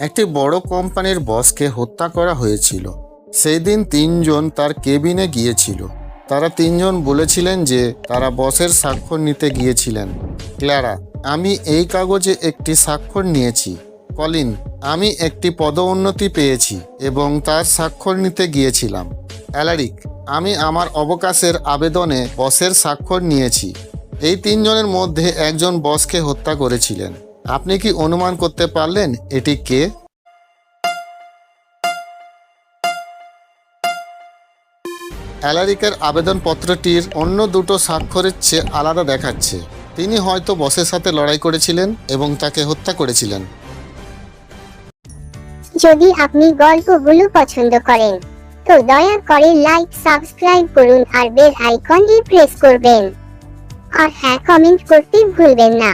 একটি বড় কোম্পানির বসকে হত্যা করা হয়েছিল। সেই দিন তিনজন তার কেবিনে গিয়েছিল। তারা তিনজন বলেছিলেন যে তারা বসের স্বাক্ষর নিতে গিয়েছিলেন। ক্লারা, আমি এই কাগজে একটি স্বাক্ষর নিয়েছি। কলিন, আমি একটি পদোন্নতি পেয়েছি এবং তার স্বাক্ষর নিতে গিয়েছিলাম। অ্যালারিক, আমি আমার অবকাশের আবেদনে বসের স্বাক্ষর নিয়েছি। এই তিনজনের মধ্যে একজন বসকে হত্যা করেছিলেন। আপনি কি অনুমান করতে পারলেন এটি কে? অ্যালারিকের আবেদনপত্রটির অন্য দুটো স্বাক্ষরের চেয়ে আলাদা দেখাচ্ছে। তিনি হয়তো বসের সাথে লড়াই করেছিলেন এবং তাকে হত্যা করেছিলেন। যদি আপনি গল্পগুলো পছন্দ করেন, তো দয়া করে লাইক, সাবস্ক্রাইব করুন আর বেল আইকনটি প্রেস করবেন। আর হ্যাঁ কমেন্ট করতে ভুলবেন না।